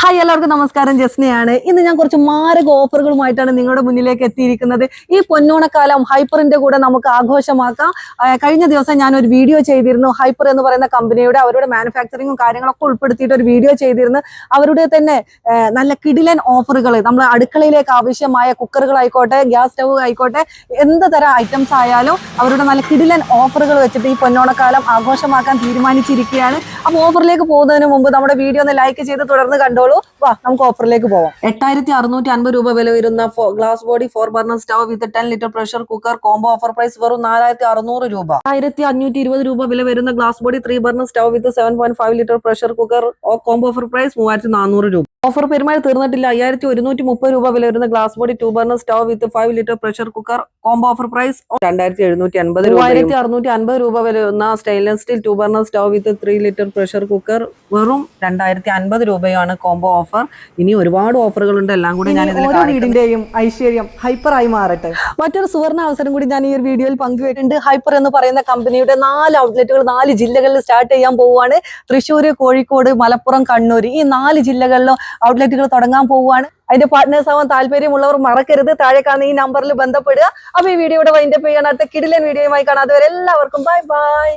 Hi എല്ലാവർക്കും നമസ്കാരം. ജസ്നയാണ്. ഇന്ന് ഞാൻ കുറച്ച് മാരക ഓഫറുകളുമായിട്ടാണ് നിങ്ങളുടെ മുന്നിലേക്ക് എത്തിയിരിക്കുന്നത്. ഈ പൊന്നോണക്കാലം ഹൈപ്പറിന്റെ കൂടെ നമുക്ക് ആഘോഷമാക്കാം. കഴിഞ്ഞ ദിവസം ഞാൻ ഒരു വീഡിയോ ചെയ്തിരുന്നു. ഹൈപ്പർ എന്ന് പറയുന്ന കമ്പനിയുടെ അവരുടെ മാനുഫാക്ചറിങ്ങും കാര്യങ്ങളൊക്കെ ഉൾപ്പെടുത്തിയിട്ട് ഒരു വീഡിയോ ചെയ്തിരുന്നു. അവരുടെ തന്നെ നല്ല കിടിലൻ ഓഫറുകൾ. നമ്മൾ അടുക്കളയിലേക്ക് ആവശ്യമായ കുക്കറുകൾ ആയിക്കോട്ടെ ഗ്യാസ് സ്റ്റവ് ആയിക്കോട്ടെ എന്ത് തരം ഐറ്റംസ് ആയാലും അവരുടെ നല്ല കിടിലൻ ഓഫറുകൾ വെച്ചിട്ട് ഈ പൊന്നോണക്കാലം ആഘോഷമാക്കാൻ തീരുമാനിച്ചിരിക്കുകയാണ്. അപ്പോൾ ഓഫറിലേക്ക് പോകുന്നതിന് മുമ്പ് നമ്മുടെ വീഡിയോ ഒന്ന് ലൈക്ക് ചെയ്ത് തുടർന്ന് കണ്ടോളൂ വാ നമുക്ക് ഓഫറിലേക്ക് പോവാം. എട്ടായിരത്തി അറുന്നൂറ്റി അൻപത് രൂപ വില വരുന്ന glass body four burner stove with ten litre pressure cooker combo offer price വെറും നാലായിരത്തി അറുന്നൂറ് രൂപ. ആയിരത്തി അഞ്ഞൂറ്റി ഇരുപത് രൂപ വില വരുന്ന glass body three burner stove with seven point five litre pressure cooker combo offer price മൂവായിരത്തി നാനൂറ് രൂപ. ഓഫർ പെരുമാറി തീർന്നിട്ടില്ല. അയ്യായിരത്തി ഒരുന്നൂറ്റി മുപ്പത് രൂപ വില വരുന്ന glass body two burner stove with five litre pressure cooker combo offer price രണ്ടായിരത്തി എഴുന്നൂറ്റി അൻപത് മൂവായിരത്തി അറുന്നൂറ്റി അൻപത് രൂപ വില വരുന്ന stainless steel two burner stove with three litre pressure cooker വെറും രണ്ടായിരത്തി അൻപത് രൂപയാണ് കോംബോ ഓഫർ ഇനി ഒരുപാട് ഓഫറുകളുണ്ട് എല്ലാം കൂടി ഞാൻ വീടിന്റെയും ഐശ്വര്യം ഹൈപ്പർ ആയി മാറട്ടെ. മറ്റൊരു സുവർണ അവസരം കൂടി ഞാൻ ഈ ഒരു വീഡിയോയിൽ പങ്കുവെക്കുന്നുണ്ട് ഹൈപ്പർ എന്ന് പറയുന്ന കമ്പനിയുടെ നാല് ഔട്ട്ലെറ്റുകൾ നാല് ജില്ലകളിൽ സ്റ്റാർട്ട് ചെയ്യാൻ പോവുകയാണ്. തൃശ്ശൂർ കോഴിക്കോട് മലപ്പുറം കണ്ണൂർ ഈ നാല് ജില്ലകളിലും ഔട്ട്ലെറ്റുകൾ തുടങ്ങാൻ പോവുകയാണ്. അതിന്റെ പാർട്ട്നേഴ്സ് ആവാൻ താല്പര്യമുള്ളവർ മറക്കരുത്. താഴെ കാണുന്ന ഈ നമ്പറിൽ ബന്ധപ്പെടുക. അപ്പൊ ഈ വീഡിയോ വൈൻഡപ്പ് ചെയ്യാൻ അടുത്ത കിടിലൻ വീഡിയോയുമായി അതുവരെ എല്ലാവർക്കും ബൈ ബൈ